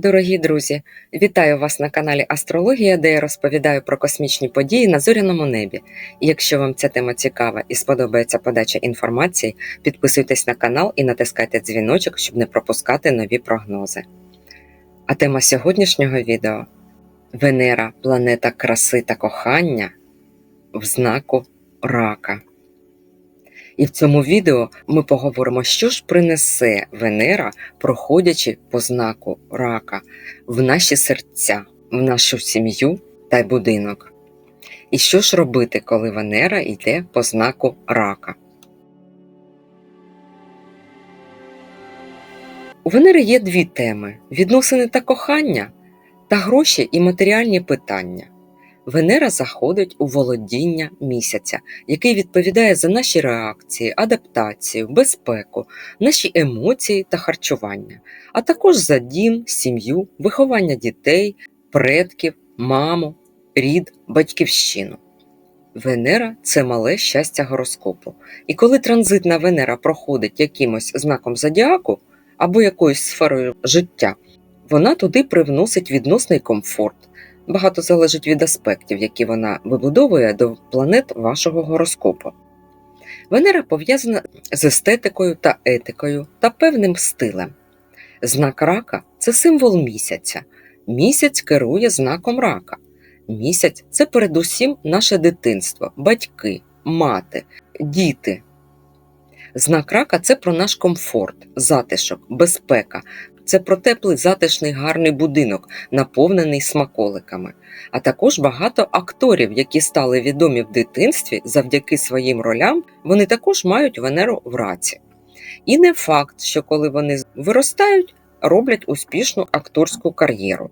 Дорогі друзі, вітаю вас на каналі Астрологія, де я розповідаю про космічні події на зоряному небі. Якщо вам ця тема цікава і сподобається подача інформації, підписуйтесь на канал і натискайте дзвіночок, щоб не пропускати нові прогнози. А тема сьогоднішнього відео Венера, планета краси та кохання в знаку рака. І в цьому відео ми поговоримо, що ж принесе Венера, проходячи по знаку рака в наші серця, в нашу сім'ю та будинок. І що ж робити, коли Венера йде по знаку рака? У Венери є дві теми: відносини та кохання та гроші і матеріальні питання. Венера заходить у володіння місяця, який відповідає за наші реакції, адаптацію, безпеку, наші емоції та харчування, а також за дім, сім'ю, виховання дітей, предків, маму, рід, батьківщину. Венера це мале щастя гороскопу. І коли транзитна Венера проходить якимось знаком зодіаку або якоюсь сферою життя, вона туди привносить відносний комфорт. Багато залежить від аспектів, які вона вибудовує до планет вашого гороскопу. Венера пов'язана з естетикою та етикою та певним стилем. Знак рака це символ місяця. Місяць керує знаком рака. Місяць це передусім наше дитинство, батьки, мати, діти. Знак рака це про наш комфорт, затишок, безпека, це про теплий, затишний, гарний будинок, наповнений смаколиками, а також багато акторів, які стали відомі в дитинстві завдяки своїм ролям, вони також мають Венеру в раці. І не факт, що коли вони виростають, роблять успішну акторську кар'єру.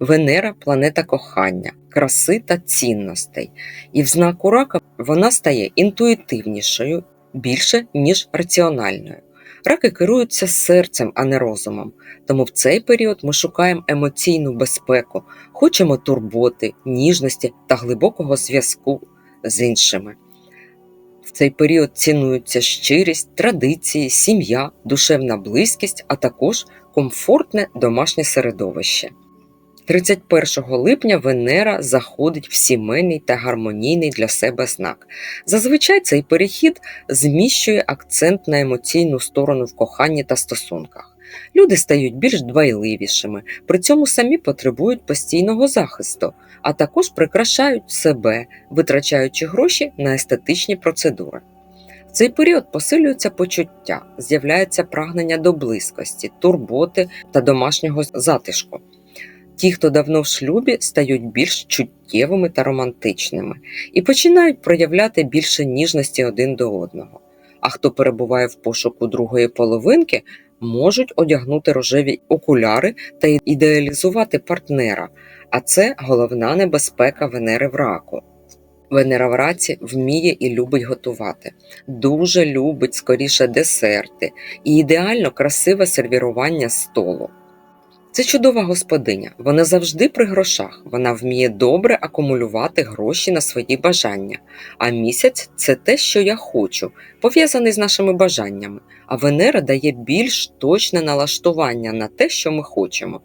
Венера планета кохання, краси та цінностей, і в знаку рака вона стає інтуїтивнішою більше, ніж раціональною. Раки керуються серцем, а не розумом. Тому в цей період ми шукаємо емоційну безпеку, хочемо турботи, ніжності та глибокого зв'язку з іншими. В цей період цінуються щирість, традиції, сім'я, душевна близькість, а також комфортне домашнє середовище. 31 липня Венера заходить в сімейний та гармонійний для себе знак. Зазвичай цей перехід зміщує акцент на емоційну сторону в коханні та стосунках. Люди стають більш дбайливішими, при цьому самі потребують постійного захисту, а також прикрашають себе, витрачаючи гроші на естетичні процедури. В цей період посилюються почуття, з'являється прагнення до близькості, турботи та домашнього затишку. Ті, хто давно в шлюбі, стають більш чуттєвими та романтичними і починають проявляти більше ніжності один до одного. А хто перебуває в пошуку другої половинки, можуть одягнути рожеві окуляри та ідеалізувати партнера, а це головна небезпека Венери в раку. Венера в раці вміє і любить готувати, дуже любить скоріше десерти і ідеально красиве сервірування столу. Це чудова господиня, вона завжди при грошах, вона вміє добре акумулювати гроші на свої бажання. А місяць це те, що я хочу, пов'язаний з нашими бажаннями, а Венера дає більш точне налаштування на те, що ми хочемо.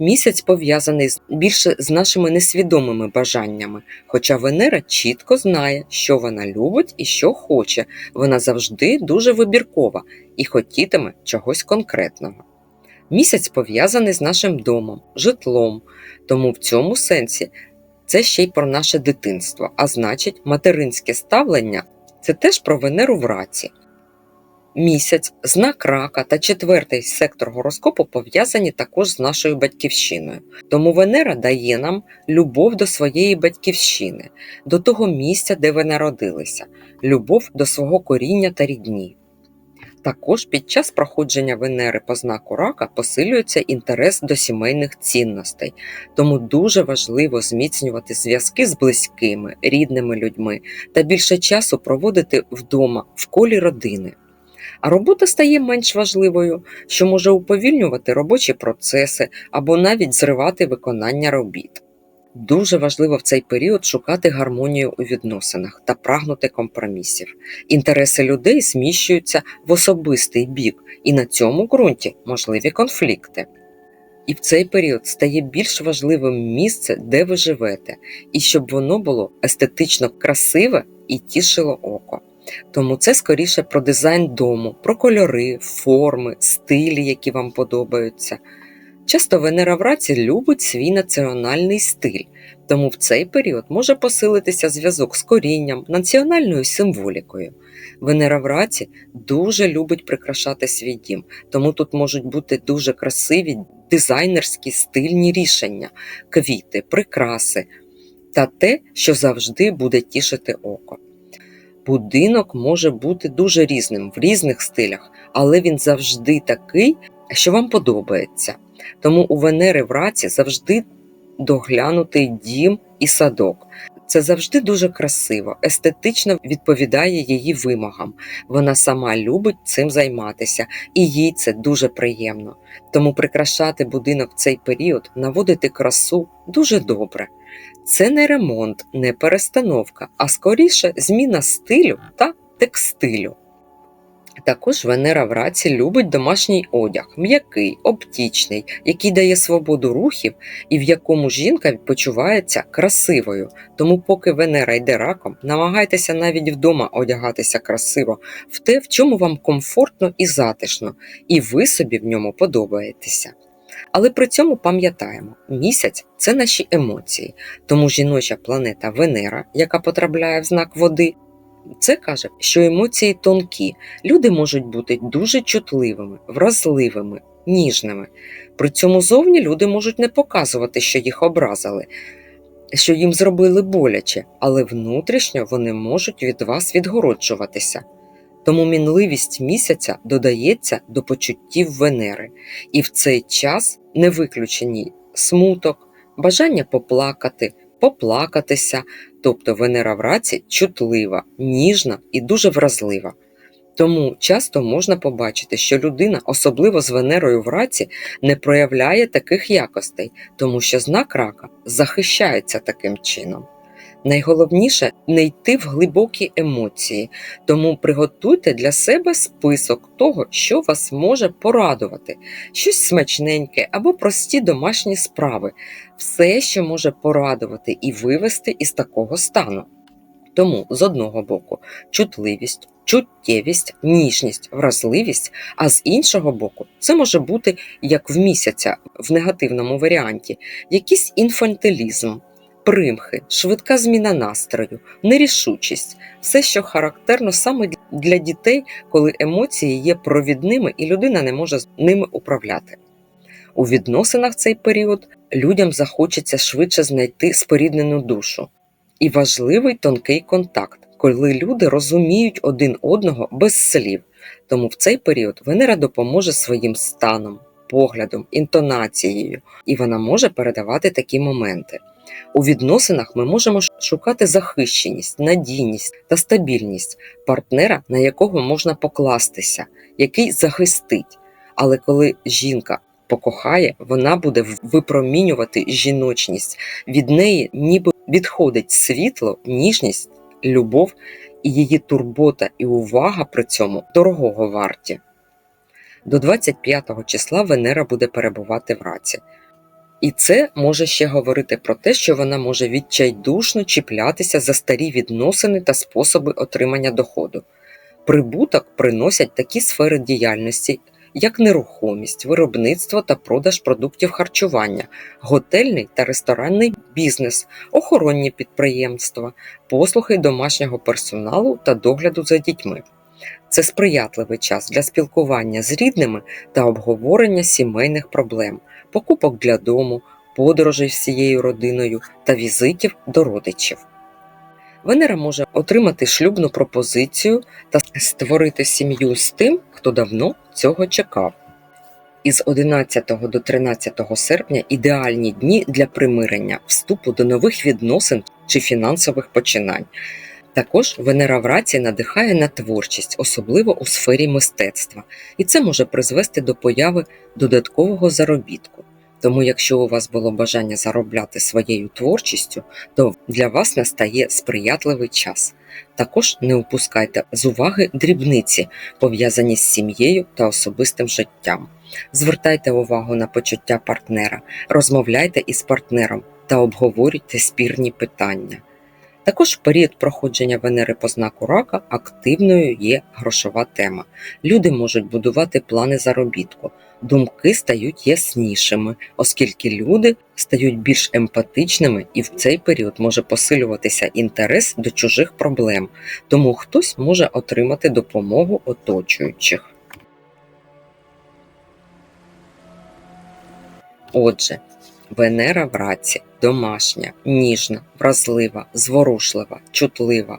Місяць пов'язаний більше з нашими несвідомими бажаннями, хоча Венера чітко знає, що вона любить і що хоче, вона завжди дуже вибіркова і хотітиме чогось конкретного. Місяць пов'язаний з нашим домом, житлом, тому в цьому сенсі це ще й про наше дитинство, а значить, материнське ставлення це теж про Венеру в раці. Місяць, знак рака та четвертий сектор гороскопу пов'язані також з нашою батьківщиною. Тому Венера дає нам любов до своєї батьківщини, до того місця, де ви народилися, любов до свого коріння та рідні. Також під час проходження Венери по знаку рака посилюється інтерес до сімейних цінностей, тому дуже важливо зміцнювати зв'язки з близькими, рідними людьми та більше часу проводити вдома в колі родини. А робота стає менш важливою, що може уповільнювати робочі процеси або навіть зривати виконання робіт. Дуже важливо в цей період шукати гармонію у відносинах та прагнути компромісів. Інтереси людей зміщуються в особистий бік, і на цьому ґрунті можливі конфлікти. І в цей період стає більш важливим місце, де ви живете, і щоб воно було естетично красиве і тішило око. Тому це скоріше про дизайн дому, про кольори, форми, стилі, які вам подобаються. Часто Венера в раці любить свій національний стиль, тому в цей період може посилитися зв'язок з корінням, національною символікою. Венера в раці дуже любить прикрашати свій дім, тому тут можуть бути дуже красиві дизайнерські стильні рішення, квіти, прикраси та те, що завжди буде тішити око. Будинок може бути дуже різним в різних стилях, але він завжди такий, що вам подобається. Тому у Венери в раці завжди доглянутий дім і садок. Це завжди дуже красиво, естетично відповідає її вимогам. Вона сама любить цим займатися, і їй це дуже приємно. Тому прикрашати будинок в цей період, наводити красу дуже добре. Це не ремонт, не перестановка, а скоріше зміна стилю та текстилю. Також Венера в раці любить домашній одяг, м'який, оптічний, який дає свободу рухів і в якому жінка почувається красивою. Тому, поки Венера йде раком, намагайтеся навіть вдома одягатися красиво в те, в чому вам комфортно і затишно, і ви собі в ньому подобаєтеся. Але при цьому пам'ятаємо, місяць це наші емоції, тому жіноча планета Венера, яка потрапляє в знак води, це каже, що емоції тонкі, люди можуть бути дуже чутливими, вразливими, ніжними. При цьому зовні люди можуть не показувати, що їх образили, що їм зробили боляче, але внутрішньо вони можуть від вас відгороджуватися. Тому мінливість місяця додається до почуттів Венери, і в цей час не виключені смуток, бажання поплакати, поплакатися, тобто Венера в раці чутлива, ніжна і дуже вразлива. Тому часто можна побачити, що людина, особливо з Венерою в раці, не проявляє таких якостей, тому що знак рака захищається таким чином. Найголовніше не йти в глибокі емоції, тому приготуйте для себе список того, що вас може порадувати, щось смачненьке або прості домашні справи, все, що може порадувати і вивести із такого стану. Тому з одного боку чутливість, чуттєвість, ніжність, вразливість, а з іншого боку, це може бути як в місяця в негативному варіанті, якийсь інфантилізм примхи, швидка зміна настрою, нерішучість все, що характерно саме для дітей, коли емоції є провідними і людина не може ними управляти. У відносинах цей період людям захочеться швидше знайти споріднену душу і важливий тонкий контакт, коли люди розуміють один одного без слів. Тому в цей період Венера допоможе своїм станом, поглядом, інтонацією, і вона може передавати такі моменти. У відносинах ми можемо шукати захищеність, надійність та стабільність партнера, на якого можна покластися, який захистить. Але коли жінка покохає, вона буде випромінювати жіночність, від неї ніби відходить світло, ніжність, любов і її турбота і увага при цьому дорогого варті. До 25 числа Венера буде перебувати в раці. І це може ще говорити про те, що вона може відчайдушно чіплятися за старі відносини та способи отримання доходу. Прибуток приносять такі сфери діяльності, як нерухомість, виробництво та продаж продуктів харчування, готельний та ресторанний бізнес, охоронні підприємства, послуги домашнього персоналу та догляду за дітьми. Це сприятливий час для спілкування з рідними та обговорення сімейних проблем покупок для дому, подорожей всією родиною та візитів до родичів. Венера може отримати шлюбну пропозицію та створити сім'ю з тим, хто давно цього чекав. Із 11 до 13 серпня ідеальні дні для примирення, вступу до нових відносин чи фінансових починань. Також Венера в раці надихає на творчість, особливо у сфері мистецтва, і це може призвести до появи додаткового заробітку. Тому, якщо у вас було бажання заробляти своєю творчістю, то для вас настає сприятливий час. Також не упускайте з уваги дрібниці, пов'язані з сім'єю та особистим життям. Звертайте увагу на почуття партнера, розмовляйте із партнером та обговорюйте спірні питання. Також в період проходження Венери по знаку рака активною є грошова тема. Люди можуть будувати плани заробітку, думки стають яснішими, оскільки люди стають більш емпатичними і в цей період може посилюватися інтерес до чужих проблем, тому хтось може отримати допомогу оточуючих. Отже, Венера в раці домашня, ніжна, вразлива, зворушлива, чутлива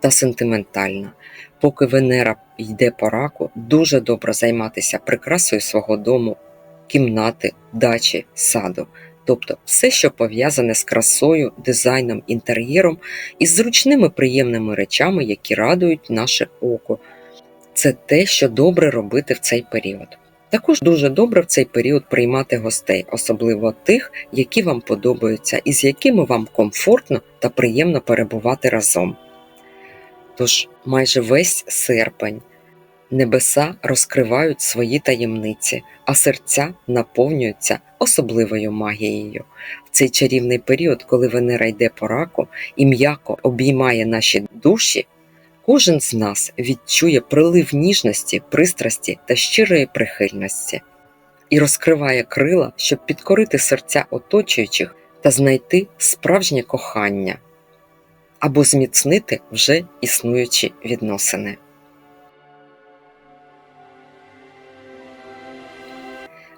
та сентиментальна. Поки Венера йде по раку, дуже добре займатися прикрасою свого дому, кімнати, дачі, саду. Тобто все, що пов'язане з красою, дизайном, інтер'єром і зручними приємними речами, які радують наше око. Це те, що добре робити в цей період. Також дуже добре в цей період приймати гостей, особливо тих, які вам подобаються і з якими вам комфортно та приємно перебувати разом. Тож майже весь серпень небеса розкривають свої таємниці, а серця наповнюються особливою магією. В цей чарівний період, коли Венера йде по раку і м'яко обіймає наші душі, Кожен з нас відчує прилив ніжності, пристрасті та щирої прихильності і розкриває крила, щоб підкорити серця оточуючих та знайти справжнє кохання або зміцнити вже існуючі відносини.